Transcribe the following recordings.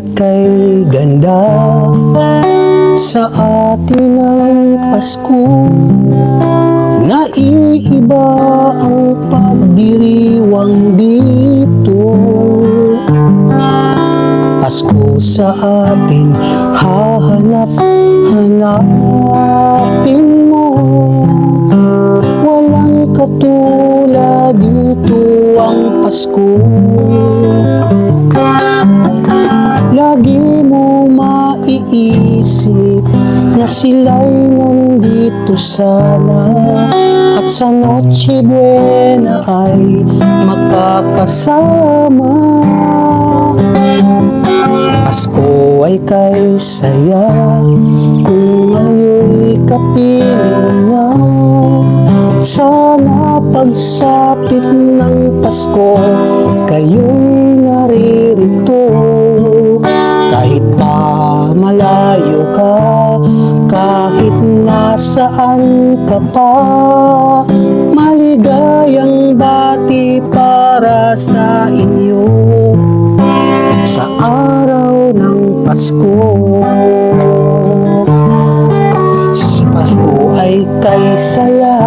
at kay ganda Sa atin ang Pasko. Naiiba ang pagdiriwang dito. Pasko sa atin Hahanap, hanapin mo. Walang katulad dito ang Pasko. Lagi mo maiisip na sila'y nandito sana. At sa Noche Buena ay makakasama. Pasko ay kay saya kung ngayon'y kapiling na. Sana pagsapit ng Pasko kayo'y nasaan ka pa Maligayang bati para sa inyo sa araw ng Pasko. Si Pasko ay kay saya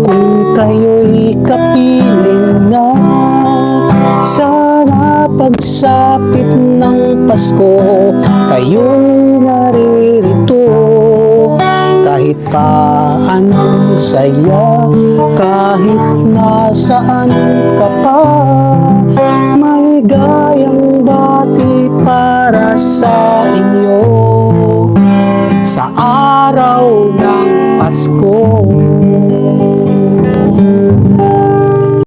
kung kayo'y kapiling na. Sana pagsapit ng Pasko, kayo'y naririto. Kahit pa anong saya, kahit nasaan ka pa, maligayang bati para sa